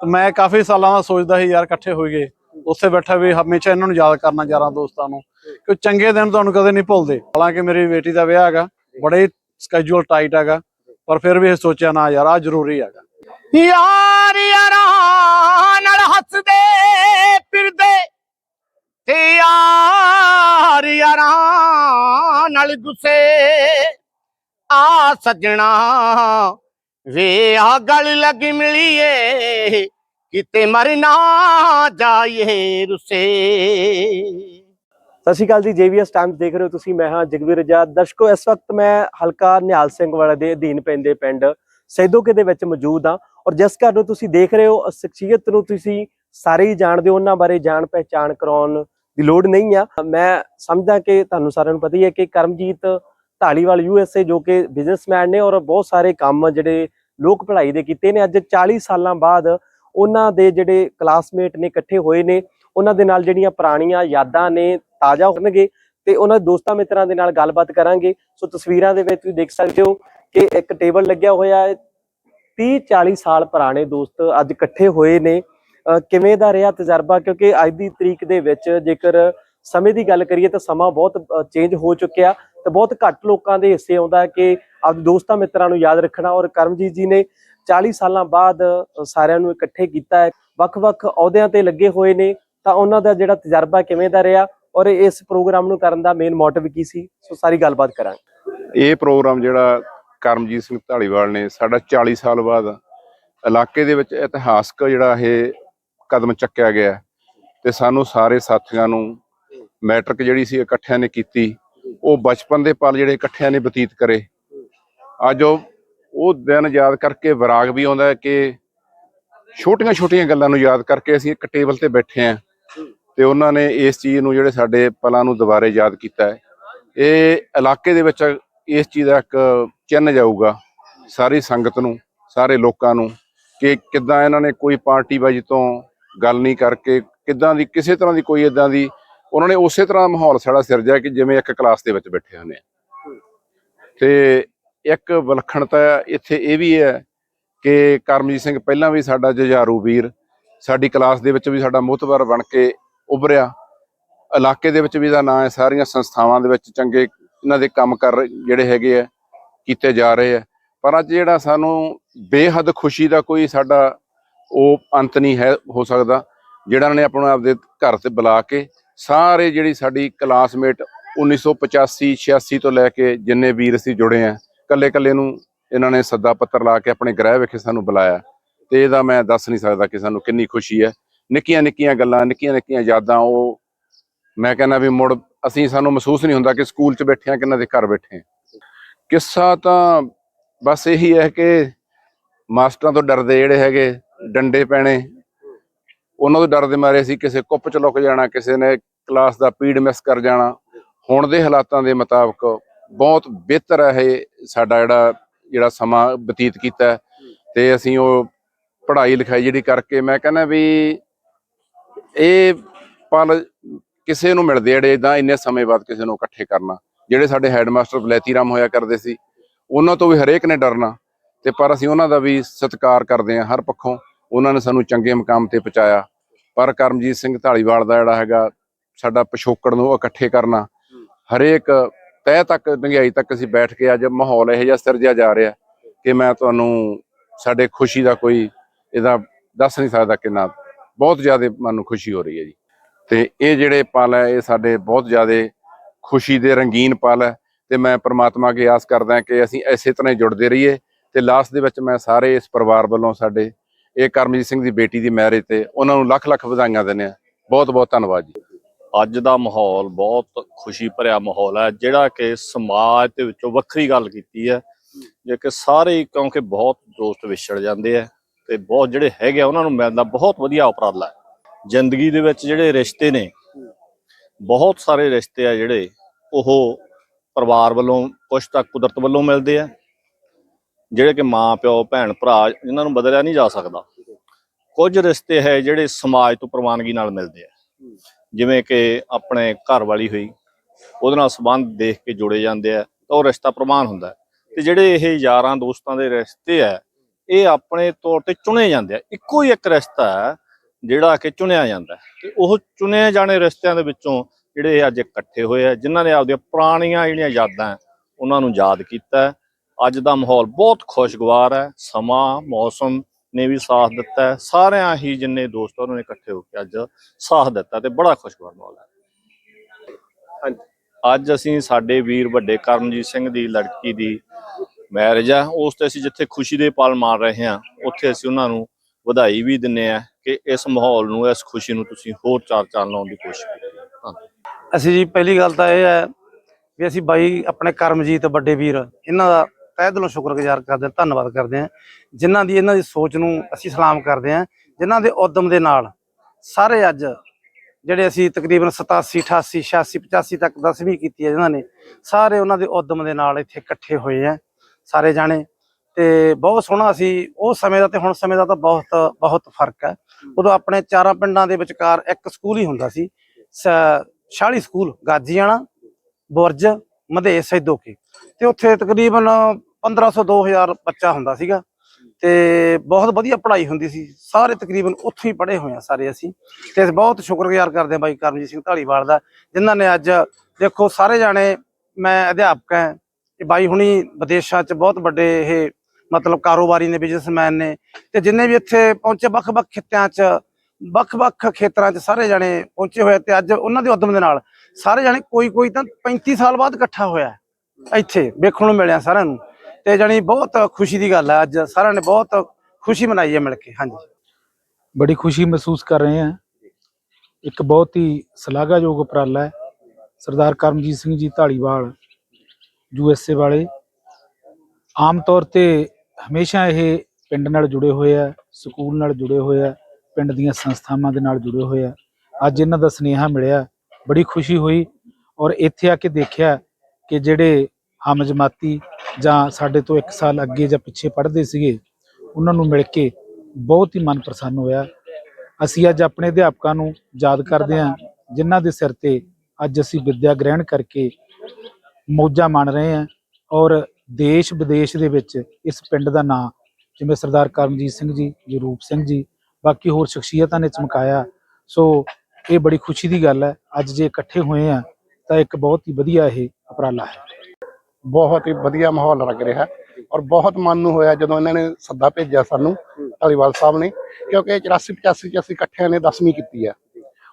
ਮੈਂ ਕਾਫੀ ਸਾਲਾਂ ਦਾ ਸੋਚਦਾ ਸੀ ਯਾਰ ਇਕੱਠੇ ਹੋਈਏ ਉੱਥੇ ਬੈਠਾ ਵੀ ਹਮੇਸ਼ਾ ਇਹਨਾਂ ਨੂੰ ਯਾਦ ਕਰਨਾ ਯਾਰਾਂ ਦੋਸਤਾਂ ਨੂੰ। ਕਿ ਚੰਗੇ ਦਿਨ ਤੁਹਾਨੂੰ ਕਦੇ ਨਹੀਂ ਭੁੱਲਦੇ। ਹਾਲਾਂਕਿ ਮੇਰੀ ਬੇਟੀ ਦਾ ਵਿਆਹ ਹੈਗਾ, ਬੜੇ ਸਕੇਜੂਲ ਟਾਈਟ ਹੈਗਾ, ਪਰ ਫਿਰ ਵੀ ਇਹ ਸੋਚਿਆ ਨਾ ਯਾਰ ਆ ਜ਼ਰੂਰੀ ਹੈਗਾ। ਯਾਰ ਯਾਰਾਂ ਨਾਲ ਹੱਸਦੇ, ਫਿਰਦੇ, ਤੇ ਯਾਰ ਯਾਰਾਂ ਨਾਲ ਗੁੱਸੇ, ਆ ਸੱਜਣਾ ਵੇ ਆ ਗਲ ਲੱਗ ਮਿਲੀਏ, ਕਿਤੇ ਮਰ ਨਾ ਜਾਈਏ ਰੁੱਸੇ। ਸਤਿ ਸ਼੍ਰੀ ਅਕਾਲ ਜੀ, ਜੇਵੀਐਸ ਟਾਈਮਸ ਦੇਖ ਰਹੇ ਹੋ ਤੁਸੀਂ, ਮੈਂ ਹਾਂ ਜਗਵੀਰ ਆਜ਼ਾਦ ਦਰਸ਼ਕੋ, ਇਸ ਵਕਤ ਮੈਂ ਹਲਕਾ ਨਿਹਾਲ ਸਿੰਘ ਵਾਲਾ ਦੇ ਅਧੀਨ ਪੈਂਦੇ ਪਿੰਡ ਸੈਦੋਕੇ ਦੇ ਵਿੱਚ ਮੌਜੂਦ ਹਾਂ। ਔਰ ਜਿਸ ਘਰ ਨੂੰ ਤੁਸੀਂ ਦੇਖ ਰਹੇ ਹੋ, ਸ਼ਖਸੀਅਤ ਨੂੰ ਤੁਸੀਂ ਸਾਰੇ ਹੀ ਜਾਣਦੇ ਹੋ, ਉਹਨਾਂ ਬਾਰੇ ਜਾਣ ਪਹਿਚਾਣ ਕਰਾਉਣ ਦੀ ਲੋੜ ਨਹੀਂ ਆ। ਮੈਂ ਸਮਝਦਾ ਕਿ ਤੁਹਾਨੂੰ ਸਾਰਿਆਂ ਨੂੰ ਪਤਾ ਹੀ ਹੈ ਕਿ ਕਰਮਜੀਤ ਢਾਲੀਵਾਲ ਯੂਐਸਏ ਜੋ ਕਿ ਬਿਜ਼ਨਸਮੈਨ ਨੇ ਔਰ ਬਹੁਤ ਸਾਰੇ ਕੰਮ ਜਿਹੜੇ ਲੋਕ ਭਲਾਈ ਦੇ ਕੀਤੇ ਨੇ। ਅੱਜ 40 ਸਾਲਾਂ ਬਾਅਦ ਉਹਨਾਂ ਦੇ ਜਿਹੜੇ ਕਲਾਸਮੇਟ ਨੇ, ਇਕੱਠੇ ਹੋਏ ਨੇ, ਉਹਨਾਂ ਦੇ ਨਾਲ ਜਿਹੜੀਆਂ ਪੁਰਾਣੀਆਂ ਯਾਦਾਂ ਨੇ, ਤਾਜ਼ਾ ਹੋਣਗੇ ਤੇ ਉਹਨਾਂ ਦੋਸਤਾਂ ਮਿੱਤਰਾਂ ਦੇ ਨਾਲ ਗੱਲਬਾਤ ਕਰਾਂਗੇ। ਸੋ ਤਸਵੀਰਾਂ ਦੇ ਵਿੱਚ ਤੁਸੀਂ ਦੇਖ ਸਕਦੇ ਹੋ ਕਿ ਇੱਕ ਟੇਬਲ ਲੱਗਿਆ ਹੋਇਆ ਹੈ। 30 40 ਸਾਲ ਪੁਰਾਣੇ ਦੋਸਤ ਅੱਜ ਇਕੱਠੇ ਹੋਏ ਨੇ। ਕਿਵੇਂ ਦਾ ਰਿਹਾ ਤਜਰਬਾ? ਕਿਉਂਕਿ ਅੱਜ ਦੀ ਤਰੀਕ ਦੇ ਵਿੱਚ ਜੇਕਰ ਸਮੇਂ ਦੀ ਗੱਲ ਕਰੀਏ ਤਾਂ ਸਮਾਂ ਬਹੁਤ ਚੇਂਜ ਹੋ ਚੁੱਕਿਆ। ਤੇ ਬਹੁਤ ਘੱਟ ਲੋਕਾਂ ਦੇ ਹਿੱਸੇ ਆਉਂਦਾ ਕਿ ਆਪਣੇ ਦੋਸਤਾਂ ਮਿੱਤਰਾਂ ਨੂੰ ਯਾਦ ਰੱਖਣਾ ਔਰ ਕਰਮਜੀਤ ਜੀ ਨੇ 40 ਸਾਲਾਂ ਬਾਅਦ ਸਾਰਿਆਂ ਨੂੰ ਇਕੱਠੇ ਕੀਤਾ ਹੈ। ਵੱਖ-ਵੱਖ ਅਹੁਦਿਆਂ ਤੇ ਲੱਗੇ ਹੋਏ ਨੇ, ਤਾਂ ਉਹਨਾਂ ਦਾ ਜਿਹੜਾ ਤਜਰਬਾ ਕਿਵੇਂ ਦਾ ਰਿਹਾ ਔਰ ਇਸ ਪ੍ਰੋਗਰਾਮ ਨੂੰ ਕਰਨ ਦਾ ਮੇਨ ਮੋਟਿਵ ਕੀ ਸੀ? ਸੋ ਸਾਰੀ ਗੱਲਬਾਤ ਕਰਾਂਗੇ। ਇਹ ਪ੍ਰੋਗਰਾਮ ਜਿਹੜਾ ਕਰਮਜੀਤ ਸਿੰਘ ਢਾਲੀਵਾਲ ਨੇ ਸਾਡਾ 40 ਸਾਲ ਬਾਅਦ ਇਲਾਕੇ ਦੇ ਵਿੱਚ ਇਤਿਹਾਸਕ ਜਿਹੜਾ ਇਹ ਕਦਮ ਚੱਕਿਆ ਗਿਆ ਤੇ ਸਾਨੂੰ ਸਾਰੇ ਸਾਥੀਆਂ ਨੂੰ ਮੈਟ੍ਰਿਕ ਜਿਹੜੀ ਸੀ ਇਕੱਠਿਆਂ ਨੇ ਕੀਤੀ, ਉਹ ਬਚਪਨ ਦੇ ਪਲ ਜਿਹੜੇ ਇਕੱਠਿਆਂ ਨੇ ਬਤੀਤ ਕਰੇ ਅੱਜ ਉਹ ਦਿਨ ਯਾਦ ਕਰਕੇ ਵਿਰਾਗ ਵੀ ਆਉਂਦਾ ਹੈ ਕਿ ਛੋਟੀਆਂ ਛੋਟੀਆਂ ਗੱਲਾਂ ਨੂੰ ਯਾਦ ਕਰਕੇ ਅਸੀਂ ਇੱਕ ਟੇਬਲ ਤੇ ਬੈਠੇ ਆਂ ਤੇ ਉਹਨਾਂ ਨੇ ਇਸ ਚੀਜ਼ ਨੂੰ ਜਿਹੜੇ ਸਾਡੇ ਪਲਾਂ ਨੂੰ ਦੁਬਾਰੇ ਯਾਦ ਕੀਤਾ ਹੈ। ਇਹ ਇਲਾਕੇ ਦੇ ਵਿੱਚ ਇਸ ਚੀਜ਼ ਦਾ ਇੱਕ ਚਿੰਨ੍ਹ ਜਾਊਗਾ ਸਾਰੀ ਸੰਗਤ ਨੂੰ, ਸਾਰੇ ਲੋਕਾਂ ਨੂੰ ਕਿ ਕਿੱਦਾਂ ਇਹਨਾਂ ਨੇ ਕੋਈ ਪਾਰਟੀ ਬਾਜੀ ਤੋਂ ਗੱਲ ਨਹੀਂ ਕਰਕੇ ਕਿੱਦਾਂ ਦੀ, ਕਿਸੇ ਤਰ੍ਹਾਂ ਦੀ ਕੋਈ ਇਦਾਂ ਦੀ, ਉਹਨਾਂ ਨੇ ਉਸੇ ਤਰ੍ਹਾਂ ਮਾਹੌਲ ਸਾਡਾ ਸਿਰਜਿਆ ਕਿ ਜਿਵੇਂ ਇੱਕ ਕਲਾਸ ਦੇ ਵਿੱਚ ਬੈਠੇ ਹੁੰਦੇ ਆ। ਤੇ ਇੱਕ ਵਿਲੱਖਣਤਾ ਇੱਥੇ ਇਹ ਵੀ ਹੈ ਕਿ ਕਰਮਜੀਤ ਸਿੰਘ ਪਹਿਲਾਂ ਵੀ ਸਾਡਾ ਜੁਝਾਰੂ ਵੀਰ, ਸਾਡੀ ਕਲਾਸ ਦੇ ਵਿੱਚ ਵੀ ਸਾਡਾ ਮੁਹਤਬਰ ਬਣ ਕੇ ਉਭਰਿਆ। ਇਲਾਕੇ ਦੇ ਵਿੱਚ ਵੀ ਦਾ ਨਾਂ ਹੈ, ਸਾਰੀਆਂ ਸੰਸਥਾਵਾਂ ਦੇ ਵਿੱਚ ਚੰਗੇ ਇਹਨਾਂ ਦੇ ਕੰਮ ਕਰ ਜਿਹੜੇ ਹੈਗੇ ਆ, ਕੀਤੇ ਜਾ ਰਹੇ ਆ। ਪਰ ਅੱਜ ਜਿਹੜਾ ਸਾਨੂੰ ਬੇਹੱਦ ਖੁਸ਼ੀ ਦਾ ਕੋਈ ਸਾਡਾ ਉਹ ਅੰਤ ਨਹੀਂ ਹੈ, ਹੋ ਸਕਦਾ, ਜਿਹੜਾ ਇਹਨਾਂ ਨੇ ਆਪਣਾ ਆਪਦੇ ਘਰ ਤੇ ਬੁਲਾ ਕੇ ਸਾਰੇ ਜਿਹੜੀ ਸਾਡੀ ਕਲਾਸਮੇਟ 1985 86 ਤੋਂ ਲੈ ਕੇ ਜਿੰਨੇ ਵੀਰ ਅਸੀਂ ਜੁੜੇ ਆ ਕੱਲੇ ਕੱਲੇ ਨੂੰ ਇਹਨਾਂ ਨੇ ਸੱਦਾ ਪੱਤਰ ਲਾ ਕੇ ਆਪਣੇ ਗ੍ਰਹਿ ਵਿਖੇ ਸਾਨੂੰ ਬੁਲਾਇਆ ਤੇ ਇਹਦਾ ਮੈਂ ਦੱਸ ਨਹੀਂ ਸਕਦਾ ਕਿ ਸਾਨੂੰ ਕਿੰਨੀ ਖੁਸ਼ੀ ਹੈ। ਨਿੱਕੀਆਂ ਨਿੱਕੀਆਂ ਗੱਲਾਂ ਨਿੱਕੀਆਂ ਨਿੱਕੀਆਂ ਯਾਦਾਂ, ਉਹ ਮੈਂ ਕਹਿੰਦਾ ਵੀ ਮੁੜ ਅਸੀਂ ਸਾਨੂੰ ਮਹਿਸੂਸ ਨਹੀਂ ਹੁੰਦਾ ਕਿ ਸਕੂਲ 'ਚ ਬੈਠੇ ਆ ਕਿ ਇਹਨਾਂ ਦੇ ਘਰ ਬੈਠੇ ਆ ਕਿੱਸਾ ਤਾਂ ਬਸ ਇਹੀ ਹੈ ਕਿ ਮਾਸਟਰਾਂ ਤੋਂ ਡਰਦੇ ਜਿਹੜੇ ਹੈਗੇ, ਡੰਡੇ ਪੈਣੇ, ਉਹਨਾਂ ਤੋਂ ਡਰਦੇ ਮਾਰੇ ਅਸੀਂ ਕਿਸੇ ਕੁੱਪ 'ਚ ਲੁਕ ਜਾਣਾ, ਕਿਸੇ ਨੇ ਕਲਾਸ ਦਾ ਪੀੜ ਮਿਸ ਕਰ ਜਾਣਾ। ਹੁਣ ਦੇ ਹਾਲਾਤਾਂ ਦੇ ਮੁਤਾਬਕ ਬਹੁਤ ਬਿਹਤਰ ਹੈ ਇਹ ਸਾਡਾ ਜਿਹੜਾ ਜਿਹੜਾ ਸਮਾਂ ਬਤੀਤ ਕੀਤਾ ਤੇ ਅਸੀਂ ਉਹ ਪੜ੍ਹਾਈ ਲਿਖਾਈ ਜਿਹੜੀ ਕਰਕੇ ਮੈਂ ਕਹਿੰਦਾ ਵੀ ਇਹ ਪਲ ਕਿਸੇ ਨੂੰ ਮਿਲਦੇ ਜਿਹੜੇ ਇਦਾਂ ਇੰਨੇ ਸਮੇਂ ਬਾਅਦ ਕਿਸੇ ਨੂੰ ਇਕੱਠੇ ਕਰਨਾ। ਜਿਹੜੇ ਸਾਡੇ ਹੈਡਮਾਸਟਰ ਬਲੈਤੀ ਰਾਮ ਹੋਇਆ ਕਰਦੇ ਸੀ, ਉਹਨਾਂ ਤੋਂ ਵੀ ਹਰੇਕ ਨੇ ਡਰਨਾ। ਤੇ ਪਰ ਅਸੀਂ ਉਹਨਾਂ ਦਾ ਵੀ ਸਤਿਕਾਰ ਕਰਦੇ ਹਾਂ ਹਰ ਪੱਖੋਂ। ਉਹਨਾਂ ਨੇ ਸਾਨੂੰ ਚੰਗੇ ਮਕਾਮ ਤੇ ਪਹੁੰਚਾਇਆ। ਪਰ ਕਰਮਜੀਤ ਸਿੰਘ ਢਾਲੀਵਾਲ ਦਾ ਜਿਹੜਾ ਹੈਗਾ, ਸਾਡਾ ਪਿਛੋਕੜ ਨੂੰ ਇਕੱਠੇ ਕਰਨਾ, ਹਰੇਕ ਤਹਿ ਤੱਕ ਡੰਗਾਈ ਤੱਕ ਅਸੀਂ ਬੈਠ ਕੇ ਅੱਜ ਮਾਹੌਲ ਇਹੋ ਜਿਹਾ ਸਿਰਜਿਆ ਜਾ ਰਿਹਾ ਕਿ ਮੈਂ ਤੁਹਾਨੂੰ ਸਾਡੇ ਖੁਸ਼ੀ ਦਾ ਕੋਈ ਇਹਦਾ ਦੱਸ ਨਹੀਂ ਸਕਦਾ ਕਿੰਨਾ ਬਹੁਤ ਜ਼ਿਆਦਾ ਮਨ ਨੂੰ ਖੁਸ਼ੀ ਹੋ ਰਹੀ ਹੈ ਜੀ। ਤੇ ਇਹ ਜਿਹੜੇ ਪਲ ਹੈ, ਇਹ ਸਾਡੇ ਬਹੁਤ ਜ਼ਿਆਦਾ ਖੁਸ਼ੀ ਦੇ ਰੰਗੀਨ ਪਲ ਹੈ। ਤੇ ਮੈਂ ਪ੍ਰਮਾਤਮਾ ਅੱਗੇ ਆਸ ਕਰਦਾ ਕਿ ਅਸੀਂ ਐਸੇ ਤਰ੍ਹਾਂ ਹੀ ਜੁੜਦੇ ਰਹੀਏ। ਤੇ ਲਾਸਟ ਦੇ ਵਿੱਚ ਮੈਂ ਸਾਰੇ ਇਸ ਪਰਿਵਾਰ ਵੱਲੋਂ ਸਾਡੇ ਇਹ ਕਰਮਜੀਤ ਸਿੰਘ ਦੀ ਬੇਟੀ ਦੀ ਮੈਰਿਜ ਤੇ ਉਹਨਾਂ ਨੂੰ ਲੱਖ ਲੱਖ ਵਧਾਈਆਂ ਦਿੰਦੇ ਆ ਬਹੁਤ ਬਹੁਤ ਧੰਨਵਾਦ ਜੀ। ਅੱਜ ਦਾ ਮਾਹੌਲ ਬਹੁਤ ਖੁਸ਼ੀ ਭਰਿਆ ਮਾਹੌਲ ਹੈ, ਜਿਹੜਾ ਕਿ ਸਮਾਜ ਦੇ ਵਿੱਚੋਂ ਵੱਖਰੀ ਗੱਲ ਕੀਤੀ ਹੈ, ਜੇ ਕਿ ਸਾਰੇ ਕਿਉਂਕਿ ਬਹੁਤ ਦੋਸਤ ਵਿਛੜ ਜਾਂਦੇ ਆ ਤੇ ਬਹੁਤ ਜਿਹੜੇ ਹੈਗੇ ਆ, ਉਹਨਾਂ ਨੂੰ ਮਿਲਦਾ ਬਹੁਤ ਵਧੀਆ ਉਪਰਾਲਾ ਹੈ। ਜ਼ਿੰਦਗੀ ਦੇ ਵਿੱਚ ਜਿਹੜੇ ਰਿਸ਼ਤੇ ਨੇ, ਬਹੁਤ ਸਾਰੇ ਰਿਸ਼ਤੇ ਆ ਜਿਹੜੇ ਉਹ ਪਰਿਵਾਰ ਵੱਲੋਂ, ਕੁਛ ਤਾਂ ਕੁਦਰਤ ਵੱਲੋਂ ਮਿਲਦੇ ਆ, ਜਿਹੜੇ ਕਿ ਮਾਂ, ਪਿਓ, ਭੈਣ, ਭਰਾ ਇਹਨਾਂ ਨੂੰ ਬਦਲਿਆ ਨਹੀਂ ਜਾ ਸਕਦਾ। ਕੁਝ ਰਿਸ਼ਤੇ ਹੈ ਜਿਹੜੇ ਸਮਾਜ ਤੋਂ ਪ੍ਰਵਾਨਗੀ ਨਾਲ ਮਿਲਦੇ ਆ। ਜਿਵੇਂ ਕਿ ਆਪਣੇ ਘਰ ਵਾਲੀ ਹੋਈ, ਉਹਦੇ ਨਾਲ ਸੰਬੰਧ ਦੇਖ ਕੇ ਜੁੜੇ ਜਾਂਦੇ ਆ ਤਾਂ ਉਹ ਰਿਸ਼ਤਾ ਪ੍ਰਮਾਣ ਹੁੰਦਾ ਹੈ। ਤੇ ਜਿਹੜੇ ਇਹ ਯਾਰਾਂ ਦੋਸਤਾਂ ਦੇ ਰਿਸ਼ਤੇ ਆ, ਇਹ ਆਪਣੇ ਤੌਰ ਤੇ ਚੁਣੇ ਜਾਂਦੇ ਆ। ਇੱਕੋ ਹੀ ਇੱਕ ਰਿਸ਼ਤਾ ਹੈ ਜਿਹੜਾ ਕਿ ਚੁਣਿਆ ਜਾਂਦਾ ਹੈ। ਤੇ ਉਹ ਚੁਣੇ ਜਾਣੇ ਰਿਸ਼ਤਿਆਂ ਦੇ ਵਿੱਚੋਂ ਜਿਹੜੇ ਇਹ ਅੱਜ ਇਕੱਠੇ ਹੋਏ ਆ, ਜਿਨ੍ਹਾਂ ਨੇ ਆਪਦੀਆਂ ਪੁਰਾਣੀਆਂ ਜਿਹੜੀਆਂ ਯਾਦਾਂ ਉਹਨਾਂ ਨੂੰ ਯਾਦ ਕੀਤਾ ਅੱਜ ਦਾ ਮਾਹੌਲ ਬਹੁਤ ਖੁਸ਼ਗਵਾਰ ਹੈ, ਸਮਾਂ, ਮੌਸਮ ਨੇ ਵੀ ਸਾਥ ਦਿੱਤਾ ਸਾਰਿਆਂ ਹੀ ਜਿੰਨੇ ਦੋਸਤ ਉਹਨਾਂ ਨੇ ਇਕੱਠੇ ਹੋ ਕੇ ਅੱਜ ਸਾਥ ਦਿੱਤਾ ਤੇ ਬੜਾ ਖੁਸ਼ਗਵਾਰ ਮਾਹੌਲ ਹੈ। ਅੱਜ ਅਸੀਂ ਸਾਡੇ ਵੀਰ ਵੱਡੇ ਕਰਮਜੀਤ ਸਿੰਘ ਦੀ ਲੜਕੀ ਦੀ ਮੈਰਿਜ ਆ। ਉਸ ਤੇ ਅਸੀਂ ਜਿੱਥੇ ਖੁਸ਼ੀ ਦੇ ਪਲ ਮਾਰ ਰਹੇ ਹਾਂ ਉੱਥੇ ਅਸੀਂ ਉਹਨਾਂ ਨੂੰ ਵਧਾਈ ਵੀ ਦਿੰਨੇ ਆ ਕਿ ਇਸ ਮਾਹੌਲ ਨੂੰ ਇਸ ਖੁਸ਼ੀ ਨੂੰ ਤੁਸੀਂ ਹੋਰ ਚਾਰ ਚਾਰ ਲਾਉਣ ਦੀ ਕੋਸ਼ਿਸ਼ ਕਰੋ ਅਸੀਂ ਜੀ ਪਹਿਲੀ ਗੱਲ ਤਾਂ ਇਹ ਹੈ ਵੀ ਅਸੀਂ ਬਾਈ ਆਪਣੇ ਕਰਮਜੀਤ ਵੱਡੇ ਵੀਰ ਇਹਨਾਂ ਦਾ ਤਹਿ ਦਿਲੋਂ ਸ਼ੁਕਰਗੁਜ਼ਾਰ ਕਰਦੇ ਹਾਂ, ਧੰਨਵਾਦ ਕਰਦੇ ਹਾਂ। ਜਿਨ੍ਹਾਂ ਦੀ ਇਹਨਾਂ ਦੀ ਸੋਚ ਨੂੰ ਅਸੀਂ ਸਲਾਮ ਕਰਦੇ ਹਾਂ, ਜਿਨ੍ਹਾਂ ਦੇ ਉਦਮ ਦੇ ਨਾਲ ਸਾਰੇ ਅੱਜ ਜਿਹੜੇ ਅਸੀਂ ਤਕਰੀਬਨ 87 88 86 85 ਤੱਕ ਦਸਵੀਂ ਕੀਤੀ ਹੈ ਜਿਨ੍ਹਾਂ ਨੇ, ਸਾਰੇ ਉਹਨਾਂ ਦੇ ਉਦਮ ਦੇ ਨਾਲ ਇੱਥੇ ਇਕੱਠੇ ਹੋਏ ਆ ਸਾਰੇ ਜਾਣੇ। ਤੇ ਬਹੁਤ ਸੋਹਣਾ ਸੀ ਉਹ ਸਮੇਂ ਦਾ ਤੇ ਹੁਣ ਸਮੇਂ ਦਾ ਤਾਂ ਬਹੁਤ ਬਹੁਤ ਫ਼ਰਕ ਹੈ। ਉਦੋਂ ਆਪਣੇ ਚਾਰਾਂ ਪਿੰਡਾਂ ਦੇ ਵਿਚਕਾਰ ਇੱਕ ਸਕੂਲ ਹੀ ਹੁੰਦਾ ਸੀ, ਸ- ਸ਼ਾਲੀ ਸਕੂਲ ਗਾਜੀਆਣਾ ਬੁਰਜ ਮਧੇ ਸੈਦੋਕੇ। ਤੇ ਉੱਥੇ ਤਕਰੀਬਨ 1500 2000 ਬੱਚਾ ਹੁੰਦਾ ਸੀਗਾ ਤੇ ਬਹੁਤ ਵਧੀਆ ਪੜ੍ਹਾਈ ਹੁੰਦੀ ਸੀ। ਸਾਰੇ ਤਕਰੀਬਨ ਉੱਥੇ ਹੀ ਪੜ੍ਹੇ ਹੋਏ ਆ ਸਾਰੇ ਅਸੀਂ। ਤੇ ਅਸੀਂ ਬਹੁਤ ਸ਼ੁਕਰਗੁਜ਼ਾਰ ਕਰਦੇ ਹਾਂ ਬਾਈ ਕਰਮਜੀਤ ਸਿੰਘ ਢਾਲੀਵਾਲ ਦਾ, ਜਿਨ੍ਹਾਂ ਨੇ ਅੱਜ ਦੇਖੋ ਸਾਰੇ ਜਾਣੇ ਮੈਂ ਅਧਿਆਪਕ ਹਾਂ ਇਹ ਬਾਈ ਹੁਣੀ ਵਿਦੇਸ਼ਾਂ 'ਚ ਬਹੁਤ ਵੱਡੇ ਇਹ ਮਤਲਬ ਕਾਰੋਬਾਰੀ ਨੇ ਬਿਜ਼ਨਸਮੈਨ ਨੇ ਤੇ ਜਿੰਨੇ ਵੀ ਇੱਥੇ ਪਹੁੰਚੇ ਵੱਖ-ਵੱਖ ਖਿੱਤਿਆਂ 'ਚ, ਵੱਖ-ਵੱਖ ਖੇਤਰਾਂ 'ਚ ਸਾਰੇ ਜਾਣੇ ਪਹੁੰਚੇ ਹੋਏ ਤੇ ਅੱਜ ਉਹਨਾਂ ਦੇ ਉਦਮ ਦੇ ਨਾਲ ਸਾਰੇ ਜਾਣੇ ਕੋਈ ਕੋਈ ਤਾਂ 35 ਸਾਲ ਬਾਅਦ ਇਕੱਠਾ ਹੋਇਆ ਇੱਥੇ, ਵੇਖਣ ਨੂੰ ਮਿਲਿਆ ਸਾਰਿਆਂ ਨੂੰ। ਤੇ ਜਾਣੀ ਬਹੁਤ ਖੁਸ਼ੀ ਦੀ ਗੱਲ ਹੈ ਅੱਜ ਸਾਰਿਆਂ ਨੇ ਬਹੁਤ ਖੁਸ਼ੀ ਮਨਾਈ ਹੈ ਮਿਲ ਕੇ, ਹਾਂਜੀ। ਬੜੀ ਖੁਸ਼ੀ ਮਹਿਸੂਸ ਕਰ ਰਹੇ ਹਾਂ। ਇੱਕ ਬਹੁਤ ਹੀ ਸ਼ਲਾਘਾਯੋਗ ਉਪਰਾਲਾ ਹੈ, ਸਰਦਾਰ ਕਰਮਜੀਤ ਸਿੰਘ ਜੀ ਢਾਲੀਵਾਲ ਯੂਐਸਏ ਵਾਲੇ। ਆਮ ਤੌਰ ਤੇ ਹਮੇਸ਼ਾ ਇਹ ਪਿੰਡ ਨਾਲ ਜੁੜੇ ਹੋਏ ਆ, ਸਕੂਲ ਨਾਲ ਜੁੜੇ ਹੋਏ ਆ, ਪਿੰਡ ਦੀਆਂ ਸੰਸਥਾਵਾਂ ਦੇ ਨਾਲ ਜੁੜੇ ਹੋਏ ਆ। ਅੱਜ ਇਹਨਾਂ ਦਾ ਸੁਨੇਹਾ ਮਿਲਿਆ, ਬੜੀ ਖੁਸ਼ੀ ਹੋਈ ਔਰ ਇੱਥੇ ਆ ਕੇ ਦੇਖਿਆ ਕਿ ਜਿਹੜੇ ਹਮ ਜਮਾਤੀ ਜਾਂ ਸਾਡੇ ਤੋਂ 1 ਸਾਲ ਅੱਗੇ ਜਾਂ ਪਿੱਛੇ ਪੜ੍ਹਦੇ ਸੀਗੇ, ਉਹਨਾਂ ਨੂੰ ਮਿਲ ਕੇ ਬਹੁਤ ਹੀ ਮਨ ਪ੍ਰਸੰਨ ਹੋਇਆ। ਅਸੀਂ ਅੱਜ ਆਪਣੇ ਅਧਿਆਪਕਾਂ ਨੂੰ ਯਾਦ ਕਰਦੇ ਹਾਂ, ਜਿਨ੍ਹਾਂ ਦੇ ਸਿਰ ਤੇ ਅੱਜ ਅਸੀਂ ਵਿੱਦਿਆ ਗ੍ਰਹਿਣ ਕਰਕੇ ਮੌਜਾਂ ਮਾਣ ਰਹੇ ਹਾਂ ਔਰ ਦੇਸ਼ ਵਿਦੇਸ਼ ਦੇ ਵਿੱਚ ਇਸ ਪਿੰਡ ਦਾ ਨਾਂ ਜਿਵੇਂ ਸਰਦਾਰ ਕਰਮਜੀਤ ਸਿੰਘ ਜੀ, ਜਰੂਪ ਸਿੰਘ ਜੀ, ਬਾਕੀ ਹੋਰ ਸ਼ਖਸੀਅਤਾਂ ਨੇ ਚਮਕਾਇਆ। ਸੋ ਇਹ ਬੜੀ ਖੁਸ਼ੀ ਦੀ ਗੱਲ ਹੈ, ਅੱਜ ਜੇ ਇਕੱਠੇ ਹੋਏ ਆ ਤਾਂ ਇੱਕ ਬਹੁਤ ਹੀ ਵਧੀਆ ਇਹ ਉਪਰਾਲਾ ਹੈ। ਬਹੁਤ ਹੀ ਵਧੀਆ ਮਾਹੌਲ ਲੱਗ ਰਿਹਾ ਔਰ ਬਹੁਤ ਮਨ ਨੂੰ ਹੋਇਆ ਜਦੋਂ ਇਹਨਾਂ ਨੇ ਸੱਦਾ ਭੇਜਿਆ ਸਾਨੂੰ, ਧਾਲੀਵਾਲ ਸਾਹਿਬ ਨੇ, ਕਿਉਂਕਿ 84 85 ਚ ਅਸੀਂ ਇਕੱਠਿਆਂ ਨੇ 10ਵੀਂ ਕੀਤੀ ਹੈ।